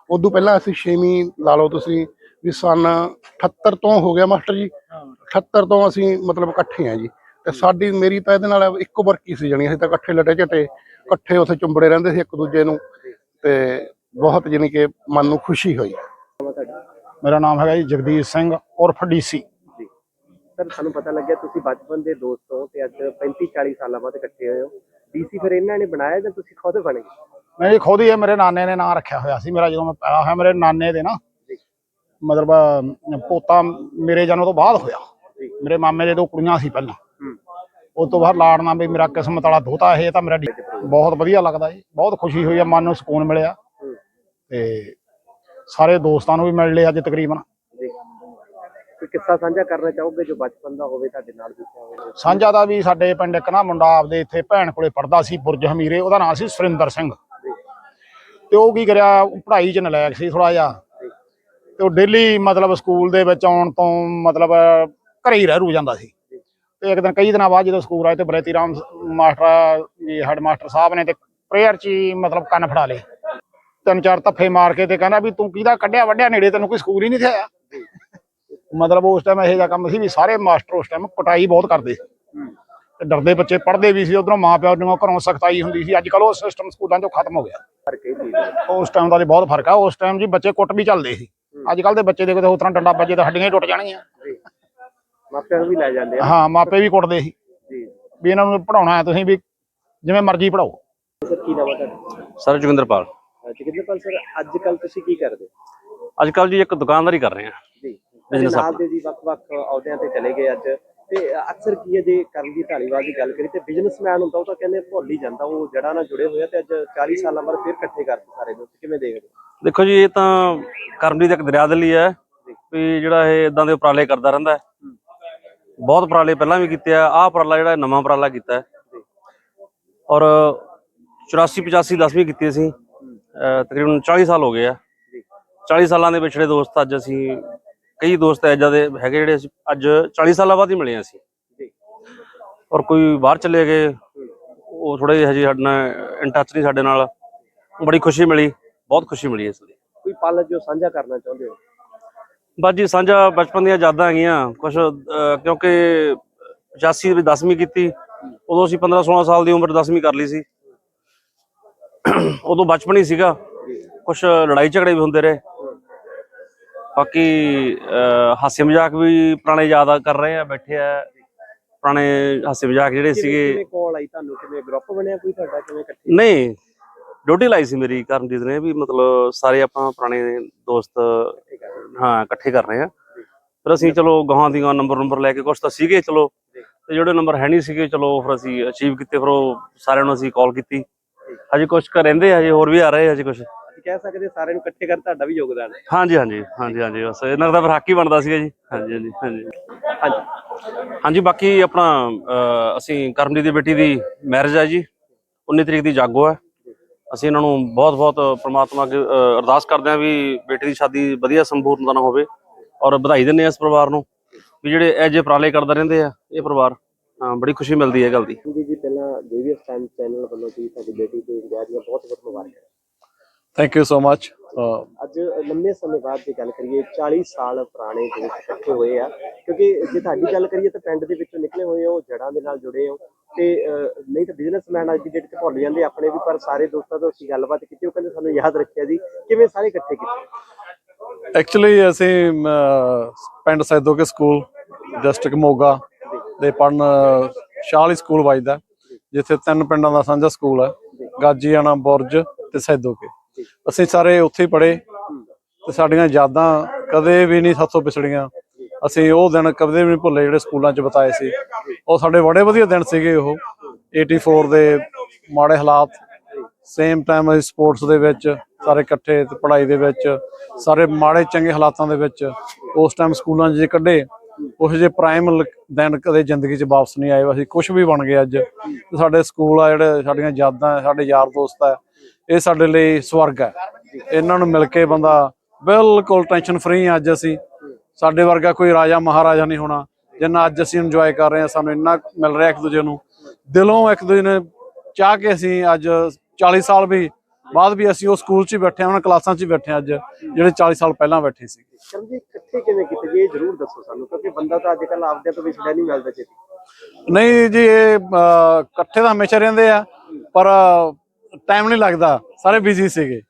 ਉਦੋਂ ਪਹਿਲਾਂ ਅਸੀਂ 6ਵੀਂ ਲਾ ਲਓ ਤੁਸੀਂ ਵੀ ਸਨ 78 ਤੋਂ ਹੋ ਗਿਆ ਮਾਸਟਰ ਜੀ। 78 ਤੋਂ ਅਸੀਂ ਮਤਲਬ ਇਕੱਠੇ ਆ ਜੀ। ਤੇ ਸਾਡੀ, ਮੇਰੀ ਤਾਂ ਇਹਦੇ ਨਾਲ ਇੱਕੋ ਵਰਕੀ ਸੀ ਜਣੀ, ਅਸੀਂ ਤਾਂ ਇਕੱਠੇ ਲਟੇ ਝਟੇ ਇਕੱਠੇ ਉੱਥੇ ਚੁੰਬੜੇ ਰਹਿੰਦੇ ਸੀ ਇੱਕ ਦੂਜੇ ਨੂੰ। ਤੇ ਬਹੁਤ ਜਾਣੀ ਕਿ ਮਨ ਨੂੰ ਖੁਸ਼ੀ ਹੋਈ। ਮੇਰਾ ਨਾਮ ਹੈਗਾ ਜੀ ਜਗਦੀਸ਼ ਸਿੰਘ, ਉਰਫ ਡੀਸੀ ਸਰ ਸਾਨੂੰ ਪਤਾ ਲੱਗਿਆ ਤੁਸੀਂ ਬਚਪਨ ਦੇ ਦੋਸਤ ਹੋ ਤੇ ਅੱਜ 35 40 ਸਾਲਾਂ ਬਾਅਦ ਇਕੱਠੇ ਹੋਏ ਹੋ। ਡੀਸੀ ਫਿਰ ਇਹਨਾਂ ਨੇ ਬਣਾਇਆ ਜਾਂ ਤੁਸੀਂ ਖੁਦ ਬਣ? ਮੈਂ ਜੀ ਖੁਦ ਹੀ ਇਹ ਮੇਰੇ ਨਾਨੇ ਨੇ ਨਾਂ ਰੱਖਿਆ ਹੋਇਆ ਸੀ। ਮੇਰਾ ਜਦੋਂ ਮੈਂ ਪੈਦਾ ਹੋਇਆ ਮੇਰੇ ਨਾਨੇ ਦੇ ਨਾ ਮਤਲਬ ਪੋਤਾ ਮੇਰੇ ਜਨਮ ਤੋਂ ਬਾਅਦ ਹੋਇਆ। ਮੇਰੇ ਮਾਮੇ ਦੇ ਦੋ ਕੁੜੀਆਂ ਸੀ ਪਹਿਲਾਂ। ਉਸ ਤੋਂ ਬਾਅਦ ਲਾੜਨਾ ਵੀ ਮੇਰਾ ਕਿਸਮਤ ਵਾਲਾ ਦੋਤਾ ਇਹ ਤਾਂ ਮੇਰਾ ਬਹੁਤ ਵਧੀਆ ਲੱਗਦਾ ਜੀ। ਬਹੁਤ ਖੁਸ਼ੀ ਹੋਈ ਆ ਮਨ ਨੂੰ ਸਕੂਨ ਮਿਲਿਆ। ਤੇ ਸਾਰੇ ਦੋਸਤਾਂ ਨੂੰ ਵੀ ਮਿਲ ਲਏ ਅੱਜ ਤਕਰੀਬਨ। ਕੋਈ ਕਿੱਸਾ ਸਾਂਝਾ ਕਰਨਾ ਚਾਹੋਗੇ ਜੋ ਬਚਪਨ ਦਾ ਹੋਵੇ ਤੁਹਾਡੇ ਨਾਲ ਬੀਤਿਆ ਹੋਵੇ? ਸਾਂਝਾ ਦਾ ਵੀ ਸਾਡੇ ਪਿੰਡ ਇੱਕ ਨਾ ਮੁੰਡਾ ਆਪਦੇ ਇੱਥੇ ਭੈਣ ਕੋਲੇ ਪੜਦਾ ਸੀ ਬੁਰਜ ਹਮੀਰੇ ਉਹਦਾ ਨਾਮ ਸੀ ਸੁਰਿੰਦਰ ਸਿੰਘ। ਤੇ ਉਹ ਕੀ ਕਰਿਆ ਪੜ੍ਹਾਈ 'ਚ ਨਲਾਇਕ ਸੀ ਥੋੜਾ ਜਿਹਾ। ਤੇ ਉਹ ਡੇਲੀ ਮਤਲਬ ਸਕੂਲ ਦੇ ਵਿੱਚ ਆਉਣ ਤੋਂ ਮਤਲਬ ਘਰੇ ਹੀ ਰਹਿ ਰੂ ਜਾਂਦਾ ਸੀ। ਤੇ ਇੱਕ ਦਿਨ ਕਈ ਦਿਨਾਂ ਬਾਅਦ ਜਦੋਂ ਸਕੂਲ ਆਏ ਤੇ Bareti Ram master ji head master ਸਾਹਿਬ ਨੇ ਤੇ ਪ੍ਰੇਅਰ 'ਚ ਹੀ ਮਤਲਬ ਕੰਨ ਫੜਾ ਲਏ। ਤਿੰਨ ਚਾਰ ਧੱਫੇ ਮਾਰ ਕੇ ਤੇ ਕਹਿੰਦਾ ਵੀ ਤੂੰ ਕਿਹਦਾ ਕੱਢਿਆ ਵੱਡਿਆ ਨੇੜੇ ਤੈਨੂੰ ਕੋਈ ਸਕੂਲ ਹੀ ਨਹੀਂ ਥਿਆ ਮਤਲਬ ਉਸ ਟਾਈਮ ਇਹੋ ਜਿਹਾ ਕੰਮ ਸੀ ਵੀ ਸਾਰੇ ਮਾਸਟਰ ਉਸ ਟਾਈਮ ਕੁਟਾਈ ਬਹੁਤ ਕਰਦੇ ਸੀ। ਤੇ ਡਰਦੇ ਬੱਚੇ ਪੜ੍ਹਦੇ ਵੀ ਸੀ ਉਧਰੋਂ ਮਾਪਿਆਂ ਨੂੰ ਘਰੋਂ ਸਖਤਾਈ ਹੁੰਦੀ ਸੀ। ਅੱਜ ਕੱਲ ਉਹ ਸਿਸਟਮ ਸਕੂਲਾਂ 'ਚੋਂ ਖਤਮ ਹੋ ਗਿਆ। ਉਸ ਟਾਈਮ ਦਾ ਤੇ ਬਹੁਤ ਫ਼ਰਕ ਆ। ਉਸ ਟਾਈਮ ਜੀ ਬੱਚੇ ਕੁੱਟ ਵੀ ਚੱਲਦੇ ਸੀ। ਅੱਜ ਕੱਲ ਦੇ ਬੱਚੇ ਦੇ ਕਿਤੇ ਉਸ ਤਰ੍ਹਾਂ ਡੰਡਾ ਵੱਜੇ ਤਾਂ ਹੱਡੀਆਂ ਟੁੱਟ ਜਾਣਗੀਆਂ। ਮਾਪਿਆਂ ਨੂੰ ਵੀ ਲੈ ਜਾਂਦੇ ਆ। ਹਾਂ ਮਾਪੇ ਵੀ ਕੁੱਟਦੇ ਸੀ। ਜੀ। ਵੀ ਇਹਨਾਂ ਨੂੰ ਪੜਾਉਣਾ ਹੈ ਤੁਸੀਂ ਵੀ ਜਿਵੇਂ ਮਰਜ਼ੀ ਪੜਾਓ ਸਰ ਕੀ ਨਾਮ ਹੈ ਤੁਹਾਡਾ? ਸਰ ਜੋਗਿੰਦਰਪਾਲ। ਅਹ ਜੋਗਿੰਦਰਪਾਲ ਸਰ ਅੱਜ ਕੱਲ ਤੁਸੀਂ ਕੀ ਕਰਦੇ? ਅੱਜ ਕੱਲ ਜੀ ਇੱਕ ਦੁਕਾਨਦਾਰੀ ਕਰ ਰਹੇ ਹਾਂ। Business ਨਾਲ। ਦੇ ਜੀ ਵੱਖ-ਵੱਖ ਅਹੁਦਿਆਂ ਤੇ ਚਲੇ ਗਏ ਅੱਜ। ਤੇ ਅਕਸਰ ਕੀ ਹੈ ਜੇ ਕਰਮਜੀਤ ਢਾਲੀਵਾਲ ਦੀ ਗੱਲ ਕਰੀ ਤੇ ਬਿਜ਼ਨਸਮੈਨ ਹੁੰਦਾ ਉਹ ਤਾਂ ਕਹਿੰਦੇ ਭੁੱਲ ਹੀ ਜਾਂਦਾ ਉਹ ਜੜਾ ਨਾਲ ਜੁੜੇ ਹੋਏ ਆ ਤੇ ਅੱਜ 40 ਸਾਲਾਂ ਬਾਅਦ ਫਿਰ ਇਕੱਠੇ ਕਰਤੇ ਸਾਰੇ ਦੋਸਤ ਕਿਵੇਂ ਦੇਖਦੇ? ਦੇਖੋ ਜੀ ਇਹ ਤਾਂ ਕਰਮਜੀਤ ਇੱਕ ਦਰਿਆ ਦਿਲੀ ਹੈ ਵੀ ਜਿਹੜਾ ਇਹ ਇਦਾਂ ਦੇ ਉਪਰਾਲੇ ਕਰਦਾ ਰਹਿੰਦਾ ਬਹੁਤ ਉਪਰਾਲੇ ਪਹਿਲਾਂ ਵੀ ਕੀਤੇ ਆ ਆਹ ਉਪਰਾਲਾ ਜਿਹੜਾ ਨਵਾਂ ਉਪਰਾਲਾ ਕੀਤਾ ਔਰ 84 85 ਦਸਵੀਂ ਕੀਤੀ ਅਸੀਂ ਤਕਰੀਬਨ 40 ਸਾਲ ਹੋ ਗਏ ਆ। 40 ਸਾਲਾਂ ਦੇ ਵਿਛੜੇ ਦੋਸਤ ਅੱਜ ਅਸੀਂ ਕਈ ਦੋਸਤ ਐਜਾਂ ਦੇ ਹੈਗੇ ਜਿਹੜੇ ਅਸੀਂ ਅੱਜ 40 ਸਾਲਾਂ ਬਾਅਦ ਹੀ ਮਿਲੇ ਅਸੀਂ। ਔਰ ਕੋਈ ਬਾਹਰ ਚਲੇ ਗਏ ਉਹ ਥੋੜੇ ਜਿਹੇ ਹਜੇ ਸਾਡੇ ਨਾਲ ਇਨ ਟੱਚ ਨਹੀਂ ਸਾਡੇ ਨਾਲ। ਬੜੀ ਖੁਸ਼ੀ ਮਿਲੀ ਬਹੁਤ ਖੁਸ਼ੀ ਮਿਲੀ ਇਸ ਲਈ। ਕੋਈ ਪਲ ਜੋ ਸਾਂਝਾ ਕਰਨਾ ਚਾਹੁੰਦੇ ਹੋ? ਬਸ ਜੀ ਸਾਂਝਾ ਬਚਪਨ ਦੀਆਂ ਯਾਦਾਂ ਹੈਗੀਆਂ। ਕੁਝ ਕਿਉਂਕਿ 85 ਵਿੱਚ 10ਵੀਂ ਕੀਤੀ ਉਦੋਂ ਅਸੀਂ 15 16 ਸਾਲ ਦੀ ਉਮਰ 10ਵੀਂ ਕਰ ਲਈ ਸੀ। ਉਦੋਂ ਬਚਪਨ ਹੀ ਸੀਗਾ। ਕੁਝ ਲੜਾਈ ਝਗੜੇ ਵੀ ਹੁੰਦੇ ਰਹੇ। ਬਾਕੀ ਹਾਸੇ ਮਜ਼ਾਕ ਵੀ ਪੁਰਾਣੇ ਯਾਦ ਕਰ ਰਹੇ ਆ ਬੈਠੇ ਆ। ਪੁਰਾਣੇ ਹਾਸੇ ਮਜ਼ਾਕ ਜਿਹੜੇ ਸੀਗੇ ਕਿਵੇਂ ਕਾਲ ਆਈ ਤੁਹਾਨੂੰ? ਕਿਵੇਂ ਗਰੁੱਪ ਬਣਿਆ ਕੋਈ ਤੁਹਾਡਾ? ਕਿਵੇਂ ਇਕੱਠੇ? ਨਹੀਂ ਡਿਊਟੀ ਲਾਈ ਸੀ ਮੇਰੀ ਕਰਮਜੀਤ ਨੇ ਵੀ ਮਤਲਬ ਸਾਰੇ ਆਪਾਂ ਪੁਰਾਣੇ ਦੋਸਤ ਹਾਂ ਇਕੱਠੇ ਕਰ ਰਹੇ ਆ। ਫਿਰ ਅਸੀਂ ਚਲੋ ਗਾਹਾਂ ਦੀਆਂ ਨੰਬਰ ਨੰਬਰ ਲੈ ਕੇ ਕੁਛ ਤਾਂ ਸੀਗੇ ਚਲੋ। ਤੇ ਜਿਹੜੇ ਨੰਬਰ ਹੈ ਨਹੀਂ ਸੀਗੇ ਚਲੋ ਫਿਰ ਅਸੀਂ ਅਚੀਵ ਕੀਤੇ ਫਿਰ ਉਹ ਸਾਰਿਆਂ ਨੂੰ ਅਸੀਂ ਕਾਲ ਕੀਤੀ। ਹਜੇ ਕੁਝ ਕਰ ਰਹਿੰਦੇ ਹਜੇ ਹੋਰ ਵੀ ਆ ਰਹੇ ਹਜੇ ਕੁਝ ਅਸੀਂ ਕਹਿ ਸਕਦੇ ਸਾਰਿਆਂ ਨੂੰ ਇਕੱਠੇ ਕਰ ਤੁਹਾਡਾ ਵੀ ਯੋਗਦਾਨ ਹੈ। ਹਾਂਜੀ ਹਾਂਜੀ ਹਾਂਜੀ ਹਾਂਜੀ ਬਸ ਇਹਨਾਂ ਦਾ ਫਿਰ ਹੱਕ ਹੀ ਬਣਦਾ ਸੀਗਾ ਜੀ। ਹਾਂਜੀ ਹਾਂਜੀ ਹਾਂਜੀ। ਹਾਂਜੀ। ਹਾਂਜੀ ਬਾਕੀ ਆਪਣਾ ਅਸੀਂ ਕਰਮਜੀਤ ਦੀ ਬੇਟੀ ਦੀ ਮੈਰਿਜ ਹੈ ਜੀ। 19 ਤਰੀਕ ਦੀ ਜਾਗੋ ਹੈ ਅਸੀਂ ਇਹਨਾਂ ਨੂੰ ਬਹੁਤ-ਬਹੁਤ ਪ੍ਰਮਾਤਮਾ ਅੱਗੇ ਅਰਦਾਸ ਕਰਦੇ ਹਾਂ ਵੀ ਬੇਟੀ ਦੀ ਸ਼ਾਦੀ ਵਧੀਆ ਸੰਪੂਰਨਤਾ ਨਾਲ ਹੋਵੇ ਔਰ ਵਧਾਈ ਦਿੰਦੇ ਹਾਂ ਇਸ ਪਰਿਵਾਰ ਨੂੰ। ਵੀ ਜਿਹੜੇ ਇਹ ਜਿਹੇ ਉਪਰਾਲੇ ਕਰਦੇ ਰਹਿੰਦੇ ਆ ਇਹ ਪਰਿਵਾਰ ਬੜੀ ਖੁਸ਼ੀ ਮਿਲਦੀ ਹੈ ਗੱਲ ਦੀ। ਜੀ ਜੀ ਪਹਿਲਾਂ ਜੇਵੀਐਸ ਟਾਈਮ ਚੈਨਲ ਵੱਲੋਂ ਜੀ ਤੁਹਾਡੀ ਬੇਟੀ ਦੇ ਵਿਆਹ ਦੀਆਂ ਬਹੁਤ ਬਹੁਤ ਮੁਬਾਰਕਾਂ। ਥੈਂਕ ਯੂ ਸੋ ਮਚ ਅੱਜ ਲੰਮੇ ਸਮੇਂ ਬਾਅਦ ਦੀ ਗੱਲ ਕਰੀਏ 40 ਸਾਲ ਪੁਰਾਣੇ ਦੋਸਤ ਇਕੱਠੇ ਹੋਏ ਆ। ਕਿਉਂਕਿ ਜੇ ਤੁਹਾਡੀ ਗੱਲ ਕਰੀਏ ਤਾਂ ਪਿੰਡ ਦੇ ਵਿੱਚੋਂ ਨਿਕਲੇ ਹੋਏ ਹੋ ਜੜਾਂ ਦੇ ਨਾਲ ਜੁੜੇ ਹੋ। ਤੇ ਨਹੀਂ ਤਾਂ ਬਿਜ਼ਨਸਮੈਨ ਅੱਜ ਦੀ ਡੇਟ ਤੇ ਭੁੱਲ ਜਾਂਦੇ ਆਪਣੇ ਵੀ ਪਰ ਸਾਰੇ ਦੋਸਤਾਂ ਤੋਂ ਅਸੀਂ ਗੱਲਬਾਤ ਕੀਤੀ ਉਹ ਕਹਿੰਦੇ ਸਾਨੂੰ ਯਾਦ ਰੱਖਿਆ ਜੀ ਕਿਵੇਂ ਸਾਰੇ ਇਕੱਠੇ ਕੀਤੇ? ਐਕਚੁਅਲੀ ਅਸੀਂ ਪਿੰਡ ਸੈਦੋਕੇ ਸਕੂਲ ਡਿਸਟ੍ਰਿਕਟ ਮੋਗਾ ਦੇ ਪੜਨ ਸ਼ਾਹਲੀ ਸਕੂਲ ਵੱਜਦਾ ਜਿੱਥੇ ਤਿੰਨ ਪਿੰਡਾਂ ਦਾ ਸਾਂਝਾ ਸਕੂਲ ਹੈ। ਗਾਜੀਆਣਾ ਬੁਰਜ ਤੇ ਸੈਦੋਕੇ। ਅਸੀਂ ਸਾਰੇ ਉੱਥੇ ਹੀ ਪੜ੍ਹੇ ਤੇ ਸਾਡੀਆਂ ਯਾਦਾਂ ਕਦੇ ਵੀ ਨਹੀਂ ਸਾਥੋਂ ਵਿਛੜੀਆਂ ਅਸੀਂ ਉਹ ਦਿਨ ਕਦੇ ਵੀ ਨਹੀਂ ਭੁੱਲੇ ਜਿਹੜੇ ਸਕੂਲਾਂ 'ਚ ਬਿਤਾਏ ਸੀ। ਉਹ ਸਾਡੇ ਬੜੇ ਵਧੀਆ ਦਿਨ ਸੀਗੇ ਉਹ। 84 ਦੇ ਮਾੜੇ ਹਾਲਾਤ ਸੇਮ ਟਾਈਮ ਅਸੀਂ ਸਪੋਰਟਸ ਦੇ ਵਿੱਚ ਸਾਰੇ ਇਕੱਠੇ ਤੇ ਪੜ੍ਹਾਈ ਦੇ ਵਿੱਚ, ਸਾਰੇ ਮਾੜੇ ਚੰਗੇ ਹਾਲਾਤਾਂ ਦੇ ਵਿੱਚ ਉਸ ਟਾਈਮ ਸਕੂਲਾਂ 'ਚ ਜੇ ਕੱਢੇ ਉਹ ਜਿਹੇ ਪ੍ਰਾਈਮ ਦਿਨ ਕਦੇ ਜ਼ਿੰਦਗੀ 'ਚ ਵਾਪਸ ਨਹੀਂ ਆਏ। ਅਸੀਂ ਕੁਝ ਵੀ ਬਣ ਗਏ ਅੱਜ। ਤੇ ਸਾਡੇ ਸਕੂਲ ਆ ਜਿਹੜੇ, ਸਾਡੀਆਂ ਯਾਦਾਂ, ਸਾਡੇ ਯਾਰ ਦੋਸਤ ਆ ਇਹ ਸਾਡੇ ਲਈ ਸਵਰਗ ਹੈ। ਇਹਨਾਂ ਨੂੰ ਮਿਲ ਕੇ ਬੰਦਾ ਬਿਲਕੁਲ ਟੈਨਸ਼ਨ ਫ੍ਰੀ ਅੱਜ ਅਸੀਂ। ਸਾਡੇ ਵਰਗਾ ਕੋਈ ਰਾਜਾ ਮਹਾਰਾਜਾ ਨਹੀਂ ਹੋਣਾ। ਜਿੰਨਾ ਅੱਜ ਅਸੀਂ ਇੰਜੋਏ ਕਰ ਰਹੇ ਹਾਂ ਸਾਨੂੰ ਇੰਨਾ ਮਿਲ ਰਿਹਾ ਇੱਕ ਦੂਜੇ ਨੂੰ। ਦਿਲੋਂ ਇੱਕ ਦੂਜੇ ਨੇ ਚਾਹ ਕੇ ਅਸੀਂ ਅੱਜ 40 ਸਾਲ ਵੀ ਬਾਅਦ ਵੀ ਅਸੀਂ ਉਹ ਸਕੂਲ 'ਚ ਬੈਠੇ ਹਾਂ ਉਹਨਾਂ ਕਲਾਸਾਂ 'ਚ ਬੈਠੇ ਹਾਂ ਅੱਜ ਜਿਹੜੇ 40 ਸਾਲ ਪਹਿਲਾਂ ਬੈਠੇ ਸੀ। ਸ਼ਰਮ ਜੀ ਇਕੱਠੇ ਕਿਵੇਂ ਕੀਤੇ ਜੀ ਇਹ ਜ਼ਰੂਰ ਦੱਸੋ ਸਾਨੂੰ ਕਿਉਂਕਿ ਬੰਦਾ ਤਾਂ ਅੱਜ ਕੱਲ ਆਪਦੇ ਤੋਂ ਵਿਛੜਿਆ ਨਹੀਂ ਮਿਲਦਾ ਛੇਤੀ। ਨਹੀਂ ਜੀ ਇਹ ਇਕੱਠੇ ਤਾਂ ਹਮੇਸ਼ਾ ਰਹਿੰਦੇ ਆ ਪਰ ਟਾਈਮ ਨਹੀਂ ਲੱਗਦਾ। ਸਾਰੇ ਬਿਜ਼ੀ ਸੀਗੇ।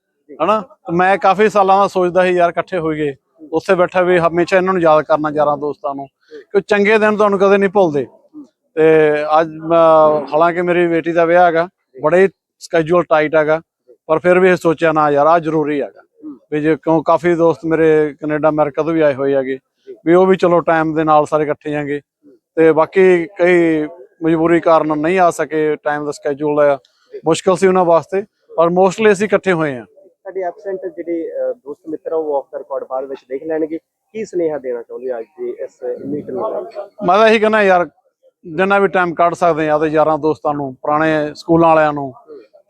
ਹਨਾ? ਤੇ ਮੈਂ ਕਾਫੀ ਸਾਲਾਂ ਦਾ ਸੋਚਦਾ ਸੀ, ਯਾਰ ਇਕੱਠੇ ਹੋਈਏ ਉੱਥੇ ਬੈਠਾ ਵੀ ਹਮੇਸ਼ਾ ਇਹਨਾਂ ਨੂੰ ਯਾਦ ਕਰਨਾ ਯਾਰਾਂ ਦੋਸਤਾਂ ਨੂੰ। ਕਿ ਚੰਗੇ ਦਿਨ ਤੁਹਾਨੂੰ ਕਦੇ ਨਹੀਂ ਭੁੱਲਦੇ। ਤੇ ਅੱਜ ਹਾਲਾਂਕਿ ਮੇਰੀ ਬੇਟੀ ਦਾ ਵਿਆਹ ਹੈਗਾ, ਬੜੇ ਸਕੇਜੂਲ ਟਾਈਟ ਹੈਗਾ। ਪਰ ਫਿਰ ਵੀ ਇਹ ਸੋਚਿਆ, ਨਾ ਯਾਰ ਆ ਜ਼ਰੂਰੀ ਹੈਗਾ। ਵੀ ਜੇ ਕਿਉਂ ਕਾਫੀ ਦੋਸਤ ਮੇਰੇ ਕੈਨੇਡਾ, ਅਮਰੀਕਾ ਤੋਂ ਵੀ ਆਏ ਹੋਏ ਹੈਗੇ। ਵੀ ਉਹ ਵੀ ਚਲੋ ਟਾਈਮ ਦੇ ਨਾਲ ਸਾਰੇ ਇਕੱਠੇ ਜਾਣਗੇ ਤੇ ਬਾਕੀ ਕਈ ਮਜਬੂਰੀ ਕਾਰਨ ਨਹੀਂ ਆ ਸਕੇ ਟਾਈਮ ਦਾ ਸਕੇਜੂਲ ਹੈ ਮੁਸ਼ਕਲ ਸੀ ਉਹਨਾਂ ਵਾਸਤੇ ਪਰ ਮੋਸਟਲੀ ਅਸੀਂ ਇਕੱਠੇ ਹੋਏ ਆ ਸਾਡੇ ਐਬਸੈਂਟ ਜਿਹੜੇ ਦੋਸਤ ਮਿੱਤਰ ਆ, ਉਹ ਆਫ ਦਾ ਰਿਕਾਰਡ ਬਾਅਦ ਵਿੱਚ ਦੇਖ ਲੈਣਗੇ। ਕੀ ਸੁਨੇਹਾ ਦੇਣਾ ਚਾਹੁੰਦੇ ਅੱਜ ਦੀ ਇਸ ਮੀਟਿੰਗ ਨੂੰ? ਮੈਂ ਤਾਂ ਇਹੀ ਕਹਿੰਦਾ ਯਾਰ ਜਿੰਨਾ ਵੀ ਟਾਈਮ ਕੱਢ ਸਕਦੇ ਆ ਤੇ ਯਾਰਾਂ ਦੋਸਤਾਂ ਨੂੰ ਪੁਰਾਣੇ ਸਕੂਲਾਂ ਵਾਲਿਆਂ ਨੂੰ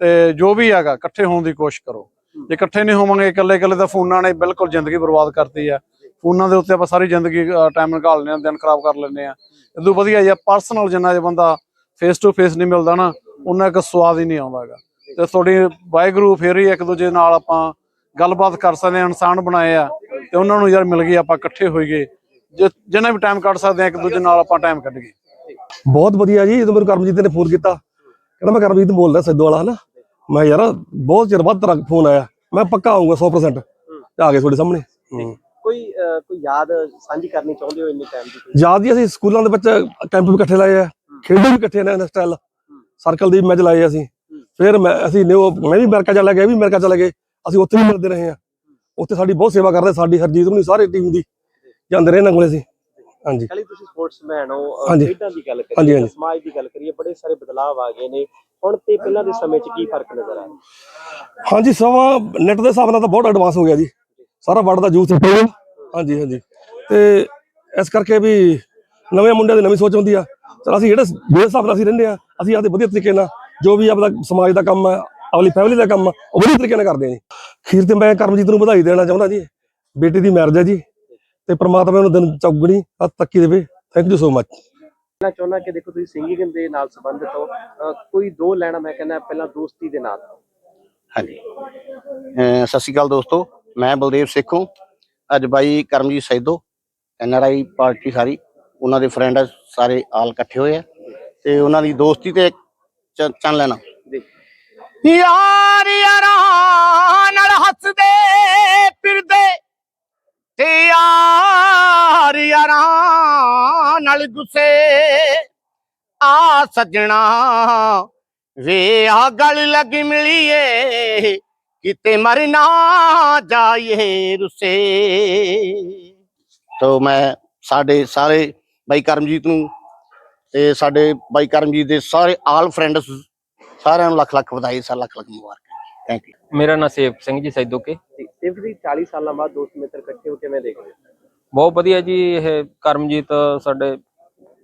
ਤੇ ਜੋ ਵੀ ਹੈਗਾ ਇਕੱਠੇ ਹੋਣ ਦੀ ਕੋਸ਼ਿਸ਼ ਕਰੋ। ਜੇ ਇਕੱਠੇ ਨਹੀਂ ਹੋਵਾਂਗੇ ਇਕੱਲੇ ਇਕੱਲੇ ਤਾਂ ਫੋਨਾਂ ਨੇ ਬਿਲਕੁਲ ਜ਼ਿੰਦਗੀ ਬਰਬਾਦ ਕਰਤੀ ਆ। ਫੋਨਾਂ ਦੇ ਉੱਤੇ ਆਪਾਂ ਸਾਰੀ ਜ਼ਿੰਦਗੀ ਟਾਈਮ ਨਿਕਾਲ ਲੈਂਦੇ ਆ ਦਿਨ ਖਰਾਬ ਕਰ ਲੈਂਦੇ ਆ ਇਦੋਂ ਵਧੀਆ ਜੇ ਪਰਸਨਲ ਜਿੰਨਾ ਜੇ ਬੰਦਾ ਫੇਸ ਟੂ ਫੇਸ ਨਹੀਂ ਮਿਲਦਾ ਨਾ ਉਹਨਾਂ ਇੱਕ ਸਵਾਦ ਹੀ ਨਹੀਂ ਆਉਂਦਾਗਾ ਤੇ ਤੁਹਾਡੀ ਵਾਹਿਗੁਰੂ ਫੇਰ ਹੀ ਇੱਕ ਦੂਜੇ ਨਾਲ ਆਪਾਂ ਗੱਲਬਾਤ ਕਰ ਸਕਦੇ ਆ ਇਨਸਾਨ ਬਣਾਏ ਆ ਤੇ ਉਹਨਾਂ ਨੂੰ ਯਾਰ ਮਿਲ ਗਈ ਆਪਾਂ ਇਕੱਠੇ ਹੋਈਏ ਜੇ ਜਿੰਨਾ ਵੀ ਟਾਈਮ ਕੱਢ ਸਕਦੇ ਆ ਇੱਕ ਦੂਜੇ ਨਾਲ ਆਪਾਂ ਟਾਈਮ ਕੱਢੀਏ ਬਹੁਤ ਵਧੀਆ ਜੀ ਜਦੋਂ ਮੈਨੂੰ ਕਰਮਜੀਤ ਨੇ ਫੋਨ ਕੀਤਾ ਕਹਿੰਦਾ ਮੈਂ ਕਰਮਜੀਤ ਬੋਲਦਾ ਸਿੱਧੂ ਵਾਲਾ ਹਨਾ? ਮੈਂ ਯਾਰ ਬਹੁਤ ਚਿਰ ਬਾਅਦ ਤੇਰਾ ਫੋਨ ਆਇਆ ਮੈਂ ਪੱਕਾ ਆਉਂਗਾ 100% ਤੇ ਆ ਗਏ ਤੁਹਾਡੇ ਸਾਹਮਣੇ। ਕੋਈ ਕੋਈ ਯਾਦ ਸਾਂਝੀ ਕਰਨੀ ਚਾਹੁੰਦੇ ਹੋ ਇੰਨੇ ਟਾਈਮ ਦੀ? ਯਾਦ ਹੀ ਅਸੀਂ ਸਕੂਲਾਂ ਦੇ ਵਿੱਚ ਕੈਂਪ ਵੀ ਇਕੱਠੇ ਲਾਏ ਆ ਖੇਡੇ ਵੀ ਇਕੱਠੇ ਨੇ ਸਟਾਈਲ ਸਰਕਲ ਦੀ ਮੈਚ ਲਾਏ ਅਸੀਂ। ਫਿਰ ਮੈਂ ਅਸੀਂ ਨਿਊ ਮੈਂ ਵੀ ਅਮਰੀਕਾ ਚਲਾ ਗਿਆ ਵੀ ਅਮਰੀਕਾ ਚਲਾ ਗਏ। ਅਸੀਂ ਉੱਥੇ ਵੀ ਮਿਲਦੇ ਰਹੇ ਆ ਉੱਥੇ ਸਾਡੀ ਬਹੁਤ ਸੇਵਾ ਕਰਦੇ ਸਾਡੀ ਹਰਜੀਤ ਨੂੰ ਸਾਰੇ ਟੀਮ ਦੀ। ਜਾਂਦੇ ਰਹੇ ਕੋਲੇ ਅਸੀਂ। ਹਾਂਜੀ। ਖਾਲੀ ਤੁਸੀਂ ਸਪੋਰਟਸਮੈਨ ਹੋ। ਖੇਡਾਂ ਦੀ ਗੱਲ ਕਰੀਏ। ਸਮਾਜ ਦੀ ਗੱਲ ਕਰੀਏ ਬੜੇ ਸਾਰੇ ਬਦਲਾਅ ਆ ਗਏ ਨੇ। ਹੁਣ ਤੇ ਪਹਿਲਾਂ ਦੇ ਸਮੇਂ 'ਚ ਕੀ ਫ਼ਰਕ ਨਜ਼ਰ ਆ ਰਿਹਾ ਹਾਂਜੀ ਸਮਾਂ ਨੈਟ ਦੇ ਹਿਸਾਬ ਨਾਲ ਤਾਂ ਬਹੁਤ ਐਡਵਾਂਸ ਹੋ ਗਿਆ ਜੀ। ਸਾਰਾ ਵਰਡ ਦਾ ਯੂਥ ਹੋ ਗਿਆ ਹਾਂਜੀ ਹਾਂਜੀ। ਤੇ ਇਸ ਕਰਕੇ ਵੀ ਨਵੇਂ ਮੁੰਡਿਆਂ ਦੀ ਨਵੀਂ ਸੋਚ ਹੁੰਦੀ ਆ। ਚਲ ਅਸੀਂ ਜਿਹੜੇ ਜਿਹੜੇ ਹਿਸਾਬ ਨਾਲ ਅਸੀਂ ਰਹਿੰਦੇ ਆ ਅਸੀਂ ਆਪਦੇ ਵਧੀਆ ਤਰੀਕੇ ਨਾਲ ਜੋ ਵੀ ਆਪਦਾ ਸਮਾਜ ਦਾ ਕੰਮ ਹੈ ਆਪਣੀ ਫੈਮਿਲੀ ਦਾ ਕੰਮ ਆ ਉਹ ਵਧੀਆ ਤਰੀਕੇ ਨਾਲ ਕਰਦੇ ਆ ਜੀ। ਖੀਰ ਤੇ ਮੈਂ ਕਰਮਜੀਤ ਨੂੰ ਵਧਾਈ ਦੇਣਾ ਚਾਹੁੰਦਾ ਜੀ। ਬੇਟੀ ਦੀ ਮੈਰਿਜ ਹੈ ਜੀ ਤੇ ਪ੍ਰਮਾਤਮਾ ਨੂੰ ਦਿਨ ਚੌਗਣੀ ਹੱਥ ਤੱਕੀ ਦੇਵੇ। ਥੈਂਕ ਯੂ ਸੋ ਮਚ ਮੈਂ ਚਾਹੁੰਦਾ ਕਿ ਦੇਖੋ ਤੁਸੀਂ ਸਿੰਗਿੰਗ ਦੇ ਨਾਲ ਸੰਬੰਧਿਤ ਹੋ। ਕੋਈ ਦੋ ਲੈਣਾ ਮੈਂ ਕਹਿੰਦਾ ਪਹਿਲਾਂ ਦੋਸਤੀ ਦੇ ਨਾਲ। ਹਾਂਜੀ। ਸਤਿ ਸ਼੍ਰੀ ਅਕਾਲ ਦੋਸਤੋ ਮੈਂ ਬਲਦੇਵ ਸੇਖੋਂ ਅੱਜ ਬਾਈ Karamjit Saido N R I party ਸਾਰੀ। ਉਹਨਾਂ ਦੇ ਫਰੈਂਡ ਸਾਰੇ ਆਲ ਇਕੱਠੇ ਹੋਏ ਆ। ਤੇ ਉਹਨਾਂ ਦੀ ਦੋਸਤੀ ਤੇ ਚੰਨ ਲੈਣਾ। ਯਾਰ ਯਾਰਾਂ ਨਾਲ ਹੱਸਦੇ ਫਿਰਦੇ। ਤੇ ਯਾਰ ਯਾਰਾਂ ਨਾਲ ਗੁੱਸੇ। ਆ ਸੱਜਣਾ ਵੇ ਆ ਗੱਲ ਲੱਗ ਮਿਲੀਏ। ਕਿਤੇ ਮਰ ਨਾ ਜਾਈਏ ਰੁੱਸੇ। ਤੋ ਮੈਂ ਸਾਡੇ ਸਾਰੇ ਬਾਈ ਕਰਮਜੀਤ ਨੂੰ ਤੇ ਸਾਡੇ ਬਾਈ ਕਰਮਜੀਤ ਦੇ ਸਾਰੇ ਆਲ ਫਰੈਂਡਸ ਸਾਰਿਆਂ ਨੂੰ ਲੱਖ ਲੱਖ ਵਧਾਈ ਸਾ ਲੱਖ ਲੱਖ ਮੁਬਾਰਕਾਂ। ਥੈਂਕ ਯੂ ਮੇਰਾ ਨਾਂ ਸੇਵਕ ਸਿੰਘ ਜੀ ਸੈਦੋਕੇ ਸਿਰਫ ਦੀ 40 ਸਾਲਾਂ ਬਾਅਦ ਦੋਸਤ ਮਿੱਤਰ ਇਕੱਠੇ ਹੋ ਕਿਵੇਂ ਦੇਖਦੇ ਹੋ ਬਹੁਤ ਵਧੀਆ ਜੀ ਇਹ ਕਰਮਜੀਤ ਸਾਡੇ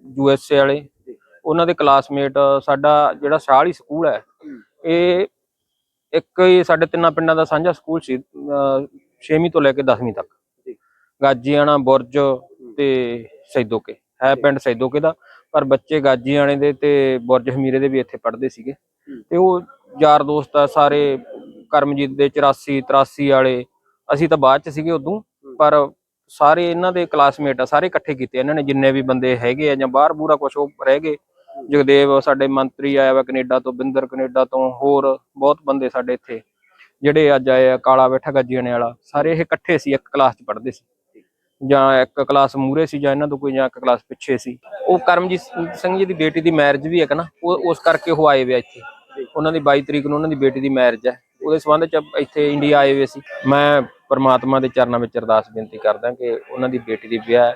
ਯੂ ਐਸ ਏ ਵਾਲੇ। ਉਹਨਾਂ ਦੇ ਕਲਾਸਮੇਟ ਸਾਡਾ ਜਿਹੜਾ ਸ਼ਾਹਲੀ ਸਕੂਲ ਹੈ ਇਹ ਇੱਕ ਹੀ ਸਾਡੇ ਤਿੰਨਾਂ ਪਿੰਡਾਂ ਦਾ ਸਾਂਝਾ ਸਕੂਲ ਸੀ 6ਵੀਂ ਤੋਂ ਲੈ ਕੇ 10ਵੀਂ ਤੱਕ। ਗਾਜੀਆਣਾ ਬੁਰਜ ਤੇ ਸੈਦੋਕੇ ਹੈ ਪਿੰਡ ਸੈਦੋਕੇ ਦਾ ਪਰ ਬੱਚੇ ਗਾਜੀਆਣੇ ਦੇ ਤੇ ਬੁਰਜ ਹਮੀਰੇ ਦੇ ਵੀ ਇੱਥੇ ਪੜ੍ਹਦੇ ਸੀਗੇ। ਤੇ ਉਹ ਯਾਰ ਦੋਸਤ ਆ ਸਾਰੇ ਕਰਮਜੀਤ ਦੇ 84 83 ਵਾਲੇ ਅਸੀਂ ਤਾਂ ਬਾਅਦ ਚ ਸੀਗੇ ਉਦੋਂ ਪਰ ਸਾਰੇ ਇਹਨਾਂ ਦੇ ਕਲਾਸਮੇਟ ਆ ਸਾਰੇ ਇਕੱਠੇ ਕੀਤੇ ਇਹਨਾਂ ਨੇ ਜਿੰਨੇ ਵੀ ਬੰਦੇ ਹੈਗੇ ਆ ਜਾਂ ਬਾਹਰ ਬੂਰਾ ਕੁਝ ਉਹ ਰਹਿ ਗਏ। ਜਗਦੇਵ ਸਾਡੇ ਮੰਤਰੀ ਆਇਆ ਵਾ ਕੈਨੇਡਾ ਤੋਂ ਬਿੰਦਰ ਕੈਨੇਡਾ ਤੋਂ ਹੋਰ ਬਹੁਤ ਬੰਦੇ ਸਾਡੇ ਇੱਥੇ ਜਿਹੜੇ ਅੱਜ ਆਏ ਆ ਕਾਲਾ ਬੈਠਾ ਗੱਜੀਆਣੇ ਵਾਲਾ ਸਾਰੇ ਇਹ ਇਕੱਠੇ ਸੀ ਇੱਕ ਕਲਾਸ 'ਚ ਪੜ੍ਹਦੇ ਸੀ। ਜਾਂ ਇੱਕ ਕਲਾਸ ਮੂਰੇ ਸੀ ਜਾਂ ਇਹਨਾਂ ਤੋਂ ਕੋਈ ਜਾਂ ਇੱਕ ਕਲਾਸ ਪਿੱਛੇ ਸੀ। ਉਹ ਕਰਮਜੀਤ ਸਿੰਘ ਜੀ ਦੀ ਬੇਟੀ ਦੀ ਮੈਰਿਜ ਵੀ ਹੈ ਕਿ ਨਾ, ਉਹ ਉਸ ਕਰਕੇ ਉਹ ਆਏ ਵੇ ਇੱਥੇ। ਉਹਨਾਂ ਦੀ 22 ਤਰੀਕ ਨੂੰ ਉਹਨਾਂ ਦੀ ਬੇਟੀ ਦੀ ਮੈਰਿਜ ਹੈ ਉਹਦੇ ਸੰਬੰਧ ਚ ਇੱਥੇ ਇੰਡੀਆ ਆਏ ਹੋਏ ਸੀ। ਮੈਂ ਪਰਮਾਤਮਾ ਦੇ ਚਰਨਾਂ ਵਿੱਚ ਅਰਦਾਸ ਬੇਨਤੀ ਕਰਦਾ ਕਿ ਉਹਨਾਂ ਦੀ ਬੇਟੀ ਦੀ ਵਿਆਹ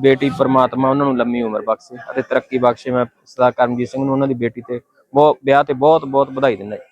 ਬੇਟੀ ਪਰਮਾਤਮਾ ਉਹਨਾਂ ਨੂੰ ਲੰਮੀ ਉਮਰ ਬਖਸ਼ੇ ਅਤੇ ਤਰੱਕੀ ਬਖਸ਼ੇ। ਮੈਂ ਸਦਾ ਕਰਮਜੀਤ ਸਿੰਘ ਨੂੰ ਉਹਨਾਂ ਦੀ ਬੇਟੀ ਤੇ ਬਹੁਤ ਵਿਆਹ ਤੇ ਬਹੁਤ ਬਹੁਤ ਵਧਾਈ ਦਿੰਦਾ ਜੀ।